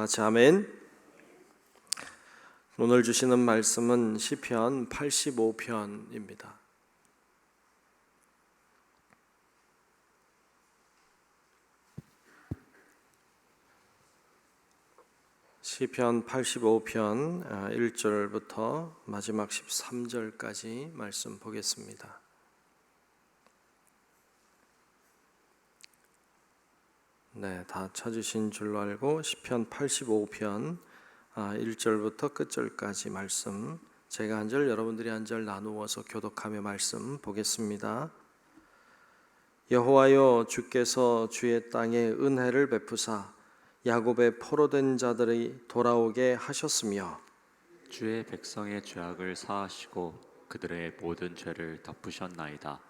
다 같이 아멘. 오늘 주시는 말씀은 시편 85편입니다. 시편 85편 1절부터 마지막 13절까지 말씀 보겠습니다. 네, 다 찾으신 줄로 알고 시편 85편 1절부터 끝절까지 말씀 제가 한 절 여러분들이 한 절 나누어서 교독하며 말씀 보겠습니다. 여호와여 주께서 주의 땅에 은혜를 베푸사 야곱의 포로된 자들이 돌아오게 하셨으며 주의 백성의 죄악을 사하시고 그들의 모든 죄를 덮으셨나이다.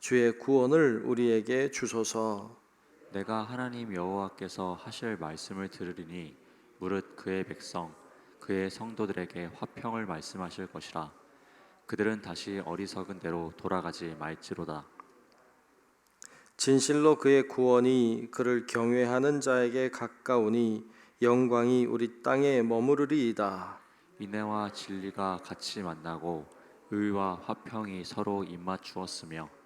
주의 구원을 우리에게 주소서. 내가 하나님 여호와께서 하실 말씀을 들으리니 무릇 그의 백성 그의 성도들에게 화평을 말씀하실 것이라 그들은 다시 어리석은 대로 돌아가지 말지로다 진실로 그의 구원이 그를 경외하는 자에게 가까우니 영광이 우리 땅에 머무르리이다. 인애와 진리가 같이 만나고 의와 화평이 서로 입맞추었으며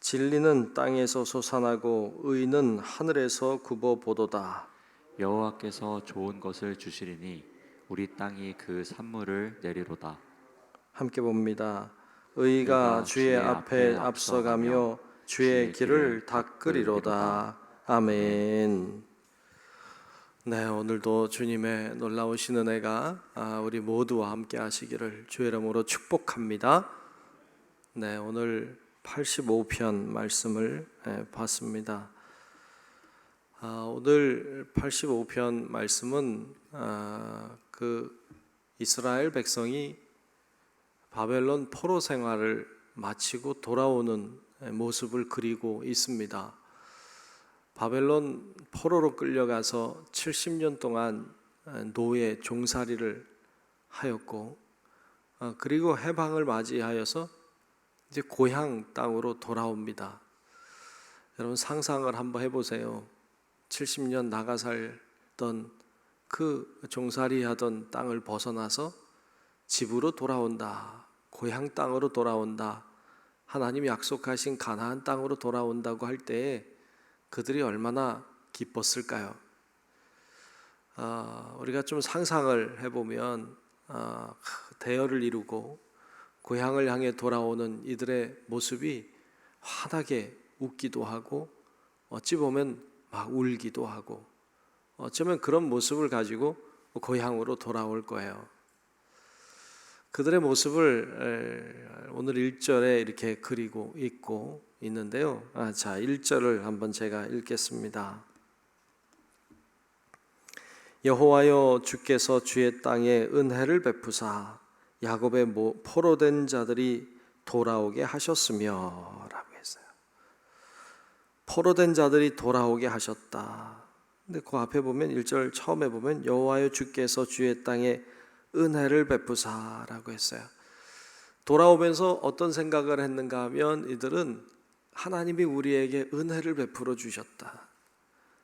진리는 땅에서 솟아나고 의는 하늘에서 굽어 보도다. 여호와께서 좋은 것을 주시리니 우리 땅이 그 산물을 내리로다 함께 봅니다. 의가 주의 앞에 앞서가며 주의 길을 닦으리로다. 아멘. 네, 오늘도 주님의 놀라우신 은혜가 아, 우리 모두와 함께 하시기를 주의 이름으로 축복합니다. 네, 오늘 85편 말씀을 예, 봤습니다. 아, 오늘 85편 말씀은 아, 그 이스라엘 백성이 바벨론 포로 생활을 마치고 돌아오는 모습을 그리고 있습니다. 바벨론 포로로 끌려가서 70년 동안 노예 종살이를 하였고 어, 그리고 해방을 맞이하여서 이제 고향 땅으로 돌아옵니다. 여러분 상상을 한번 해보세요. 70년 나가 살던 그 종살이 하던 땅을 벗어나서 집으로 돌아온다. 고향 땅으로 돌아온다. 하나님이 약속하신 가나안 땅으로 돌아온다고 할 때에 그들이 얼마나 기뻤을까요? 아, 우리가 좀 상상을 해보면 아, 대열을 이루고 고향을 향해 돌아오는 이들의 모습이 환하게 웃기도 하고 어찌 보면 막 울기도 하고 어쩌면 그런 모습을 가지고 고향으로 돌아올 거예요. 그들의 모습을 오늘 1절에 이렇게 그리고 있고 있는데요. 아, 자, 1절을 한번 제가 읽겠습니다. 여호와여 주께서 주의 땅에 은혜를 베푸사 야곱의 포로 된 자들이 돌아오게 하셨으며 라고 했어요. 포로 된 자들이 돌아오게 하셨다. 근데 그 앞에 보면 1절 처음에 보면 여호와여 주께서 주의 땅에 은혜를 베푸사라고 했어요. 돌아오면서 어떤 생각을 했는가 하면 이들은 하나님이 우리에게 은혜를 베풀어 주셨다.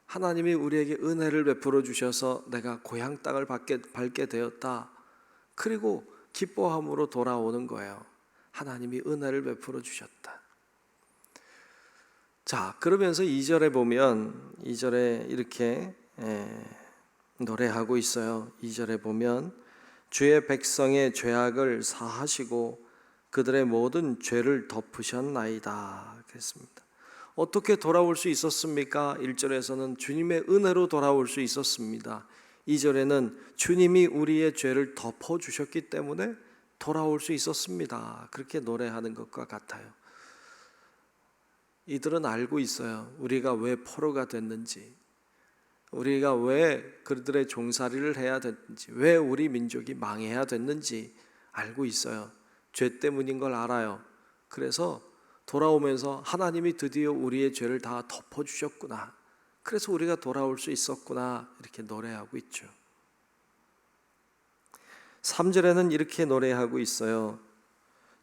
하나님이 우리에게 은혜를 베풀어 주셔서 내가 고향 땅을 밟게 되었다. 그리고 기뻐함으로 돌아오는 거예요. 하나님이 은혜를 베풀어 주셨다. 자, 그러면서 2절에 보면 2절에 이렇게 에, 노래하고 있어요. 2절에 보면 주의 백성의 죄악을 사하시고 그들의 모든 죄를 덮으셨나이다. 그랬습니다. 어떻게 돌아올 수 있었습니까? 1절에서는 주님의 은혜로 돌아올 수 있었습니다. 2절에는 주님이 우리의 죄를 덮어 주셨기 때문에 돌아올 수 있었습니다. 그렇게 노래하는 것과 같아요. 이들은 알고 있어요. 우리가 왜 포로가 됐는지. 우리가 왜 그들의 종살이를 해야 됐는지, 왜 우리 민족이 망해야 됐는지 알고 있어요. 죄 때문인 걸 알아요. 그래서 돌아오면서 하나님이 드디어 우리의 죄를 다 덮어주셨구나. 그래서 우리가 돌아올 수 있었구나. 이렇게 노래하고 있죠. 3절에는 이렇게 노래하고 있어요.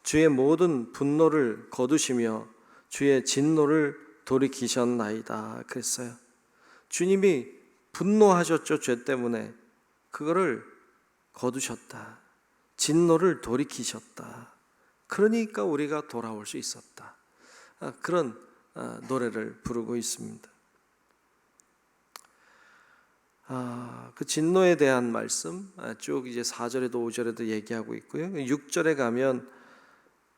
주의 모든 분노를 거두시며 주의 진노를 돌이키셨나이다. 그랬어요. 주님이 분노하셨죠. 죄 때문에. 그거를 거두셨다. 진노를 돌이키셨다. 그러니까 우리가 돌아올 수 있었다. 아, 그런 아, 노래를 부르고 있습니다. 아, 그 진노에 대한 말씀 아, 쭉 이제 4절에도 5절에도 얘기하고 있고요. 6절에 가면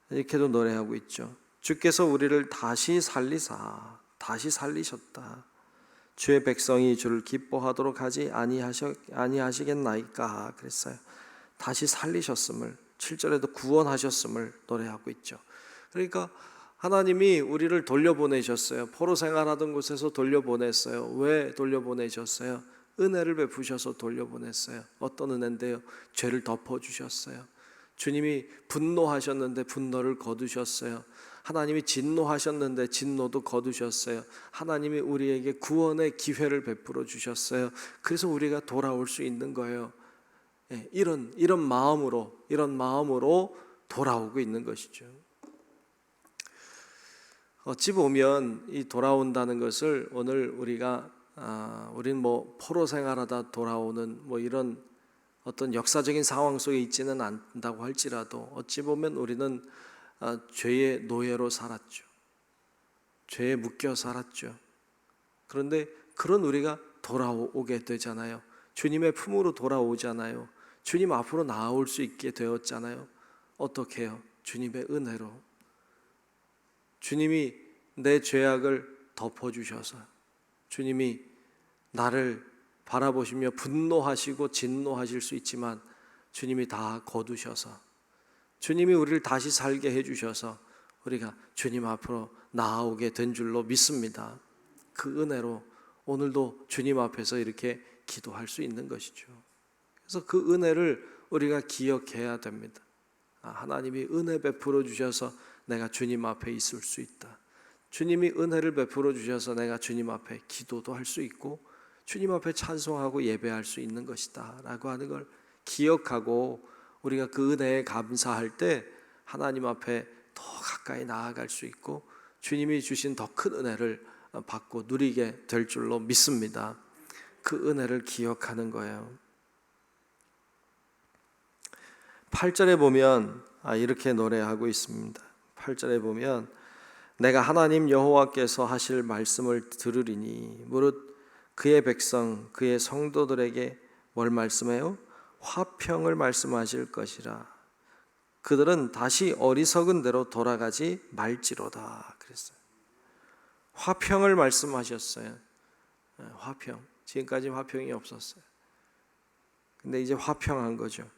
이렇게도 노래하고 있죠. 주께서 우리를 다시 살리사 다시 살리셨다. 주의 백성이 주를 기뻐하도록 하지 아니하셔 아니하시겠나이까 그랬어요. 다시 살리셨음을 7절에도 구원하셨음을 노래하고 있죠. 그러니까 하나님이 우리를 돌려보내셨어요. 포로 생활하던 곳에서 돌려보냈어요. 왜 돌려보내셨어요? 은혜를 베푸셔서 돌려보냈어요. 어떤 은혜인데요? 죄를 덮어주셨어요. 주님이 분노하셨는데 분노를 거두셨어요. 하나님이 진노하셨는데 진노도 거두셨어요. 하나님이 우리에게 구원의 기회를 베풀어 주셨어요. 그래서 우리가 돌아올 수 있는 거예요. 예, 이런 이런 마음으로 이런 마음으로 돌아오고 있는 것이죠. 어찌 보면 이 돌아온다는 것을 오늘 우리가 아, 우리는 뭐 포로 생활하다 돌아오는 뭐 이런 어떤 역사적인 상황 속에 있지는 않다고 할지라도 어찌 보면 우리는 아, 죄의 노예로 살았죠. 죄에 묶여 살았죠. 그런데 그런 우리가 돌아오게 되잖아요. 주님의 품으로 돌아오잖아요. 주님 앞으로 나아올 수 있게 되었잖아요. 어떻게 해요? 주님의 은혜로. 주님이 내 죄악을 덮어주셔서 주님이 나를 바라보시며 분노하시고 진노하실 수 있지만 주님이 다 거두셔서 주님이 우리를 다시 살게 해주셔서 우리가 주님 앞으로 나아오게 된 줄로 믿습니다. 그 은혜로 오늘도 주님 앞에서 이렇게 기도할 수 있는 것이죠. 그래서 그 은혜를 우리가 기억해야 됩니다. 아, 하나님이 은혜 베풀어 주셔서 내가 주님 앞에 있을 수 있다. 주님이 은혜를 베풀어 주셔서 내가 주님 앞에 기도도 할 수 있고 주님 앞에 찬송하고 예배할 수 있는 것이다라고 하는 걸 기억하고 우리가 그 은혜에 감사할 때 하나님 앞에 더 가까이 나아갈 수 있고 주님이 주신 더 큰 은혜를 받고 누리게 될 줄로 믿습니다. 그 은혜를 기억하는 거예요. 8절에 보면 아, 이렇게 노래하고 있습니다. 8절에 보면 내가 하나님 여호와께서 하실 말씀을 들으리니 무릇 그의 백성 그의 성도들에게 뭘 말씀해요? 화평을 말씀하실 것이라. 그들은 다시 어리석은 대로 돌아가지 말지로다 그랬어요. 화평을 말씀하셨어요. 예, 화평. 지금까지 화평이 없었어요. 근데 이제 화평한 거죠.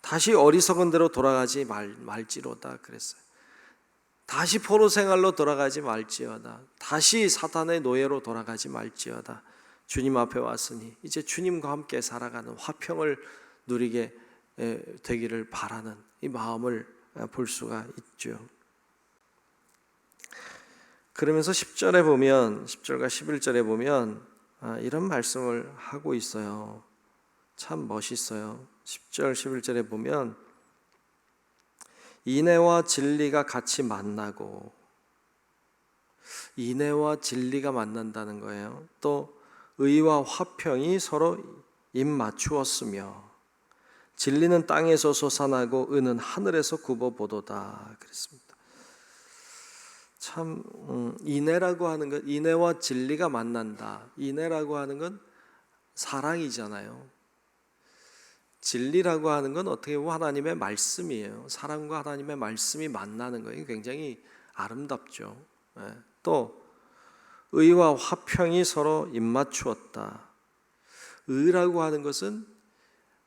다시 어리석은 대로 돌아가지 말, 말지로다 그랬어요. 다시 포로 생활로 돌아가지 말지어다. 다시 사탄의 노예로 돌아가지 말지어다. 주님 앞에 왔으니 이제 주님과 함께 살아가는 화평을 누리게 에, 되기를 바라는 이 마음을 아, 볼 수가 있죠. 그러면서 10절에 보면 10절과 11절에 보면 아, 이런 말씀을 하고 있어요. 참 멋있어요. 10절 11절에 보면 인애와 진리가 같이 만나고 인애와 진리가 만난다는 거예요. 또 의와 화평이 서로 입 맞추었으며 진리는 땅에서 솟아나고 의는 하늘에서 굽어보도다 그랬습니다. 참 음, 인애라고 하는 것, 인애와 진리가 만난다. 인애라고 하는 건 사랑이잖아요. 진리라고 하는 건 어떻게 보면 하나님의 말씀이에요. 사랑과 하나님의 말씀이 만나는 거예요. 굉장히 아름답죠. 예. 또 의와 화평이 서로 입맞추었다. 의라고 하는 것은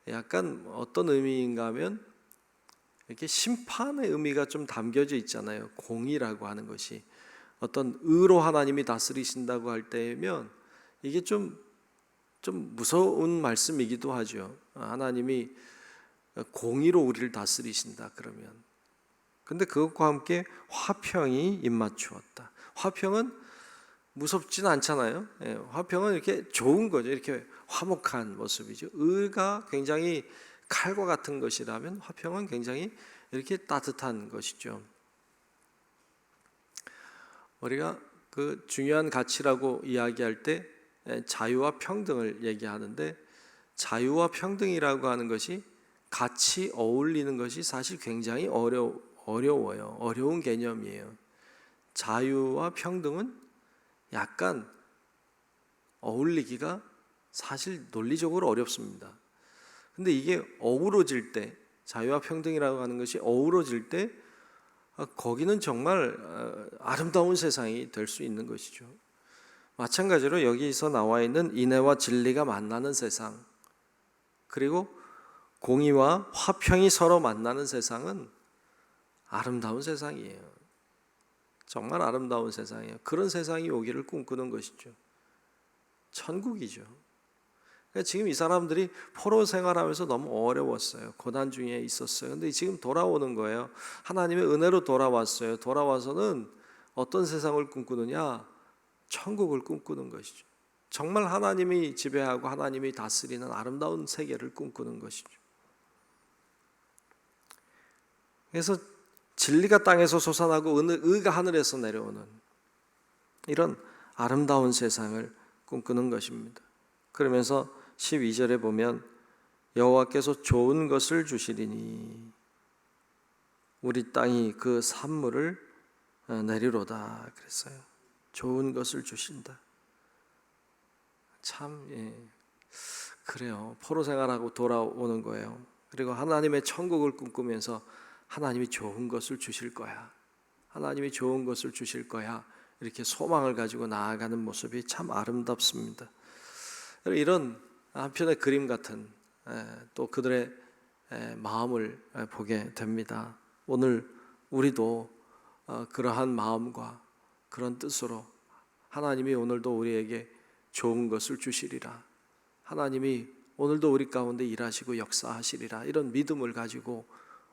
약간 어떤 의미인가 하면 이렇게 심판의 의미가 좀 담겨져 있잖아요. 공의라고 하는 것이 어떤 의로 하나님이 다스리신다고 할 때면 이게 좀 좀 무서운 말씀이기도 하죠. 하나님이 공의로 우리를 다스리신다 그러면. 근데 그것과 함께 화평이 입맞추었다. 화평은 무섭진 않잖아요. 예, 화평은 이렇게 좋은 거죠. 이렇게 화목한 모습이죠. 의가 굉장히 칼과 같은 것이라면 화평은 굉장히 이렇게 따뜻한 것이죠. 우리가 그 중요한 가치라고 이야기할 때 예, 자유와 평등을 얘기하는데 자유와 평등이라고 하는 것이 같이 어울리는 것이 사실 굉장히 어려 어려워요. 어려운 개념이에요. 자유와 평등은 약간 어울리기가 사실 논리적으로 어렵습니다. 근데 이게 어우러질 때 자유와 평등이라고 하는 것이 어우러질 때 아, 거기는 정말 어, 아름다운 세상이 될 수 있는 것이죠. 마찬가지로 여기서 나와 있는 인애와 진리가 만나는 세상, 그리고 공의와 화평이 서로 만나는 세상은 아름다운 세상이에요. 정말 아름다운 세상이에요. 그런 세상이 오기를 꿈꾸는 것이죠. 천국이죠. 그러니까 지금 이 사람들이 포로 생활하면서 너무 어려웠어요. 고난 중에 있었어요. 근데 지금 돌아오는 거예요. 하나님의 은혜로 돌아왔어요. 돌아와서는 어떤 세상을 꿈꾸느냐? 천국을 꿈꾸는 것이죠. 정말 하나님이 지배하고 하나님이 다스리는 아름다운 세계를 꿈꾸는 것이죠. 그래서 진리가 땅에서 솟아나고 의가 하늘에서 내려오는 이런 아름다운 세상을 꿈꾸는 것입니다. 그러면서 12절에 보면 여호와께서 좋은 것을 주시리니 우리 땅이 그 산물을 내리로다 그랬어요. 좋은 것을 주신다. 참 예. 그래요. 포로 생활하고 돌아오는 거예요. 그리고 하나님의 천국을 꿈꾸면서 하나님이 좋은 것을 주실 거야. 하나님이 좋은 것을 주실 거야. 이렇게 소망을 가지고 나아가는 모습이 참 아름답습니다. 이런 한편의 그림 같은 또 그들의 마음을 보게 됩니다. 오늘 우리도 어, 그러한 마음과 그런 뜻으로 하나님이 오늘도 우리에게 좋은 것을 주시리라. 하나님이 오늘도 우리 가운데 일하시고 역사하시리라. 이런 믿음을 가지고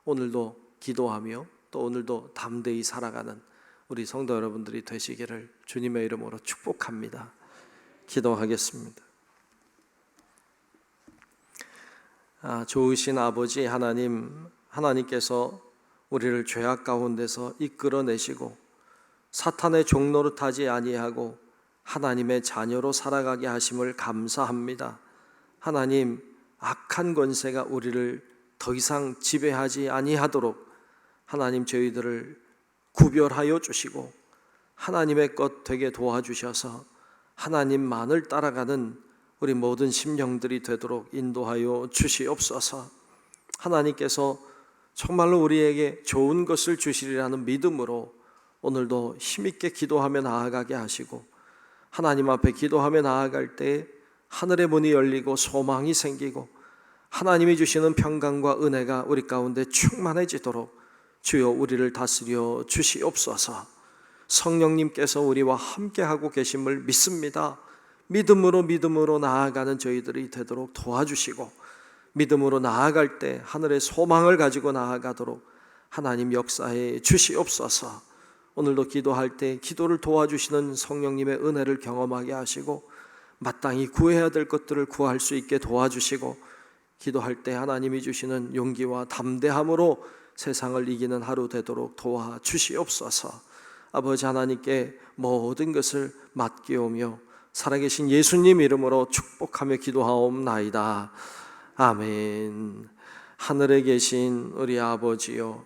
오늘도 기도하며 또 오늘도 담대히 살아가는 우리 성도 여러분들이 되시기를 주님의 이름으로 축복합니다. 기도하겠습니다. 아, 좋으신 아버지 하나님, 하나님께서 우리를 죄악 가운데서 이끌어내시고 사탄의 종로로 타지 아니하고 하나님의 자녀로 살아가게 하심을 감사합니다. 하나님, 악한 권세가 우리를 더 이상 지배하지 아니하도록 하나님 저희들을 구별하여 주시고 하나님의 것 되게 도와주셔서 하나님만을 따라가는 우리 모든 심령들이 되도록 인도하여 주시옵소서. 하나님께서 정말로 우리에게 좋은 것을 주시리라는 믿음으로 오늘도 힘있게 기도하며 나아가게 하시고 하나님 앞에 기도하며 나아갈 때 하늘의 문이 열리고 소망이 생기고 하나님이 주시는 평강과 은혜가 우리 가운데 충만해지도록 주여 우리를 다스려 주시옵소서. 성령님께서 우리와 함께하고 계심을 믿습니다. 믿음으로 믿음으로 나아가는 저희들이 되도록 도와주시고 믿음으로 나아갈 때 하늘의 소망을 가지고 나아가도록 하나님 역사에 주시옵소서. 오늘도 기도할 때 기도를 도와주시는 성령님의 은혜를 경험하게 하시고 마땅히 구해야 될 것들을 구할 수 있게 도와주시고 기도할 때 하나님이 주시는 용기와 담대함으로 세상을 이기는 하루 되도록 도와주시옵소서. 아버지 하나님께 모든 것을 맡기오며 살아계신 예수님 이름으로 축복하며 기도하옵나이다. 아멘. 하늘에 계신 우리 아버지요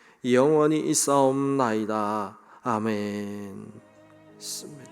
영원히 있사옵나이다 아멘. 씁니다.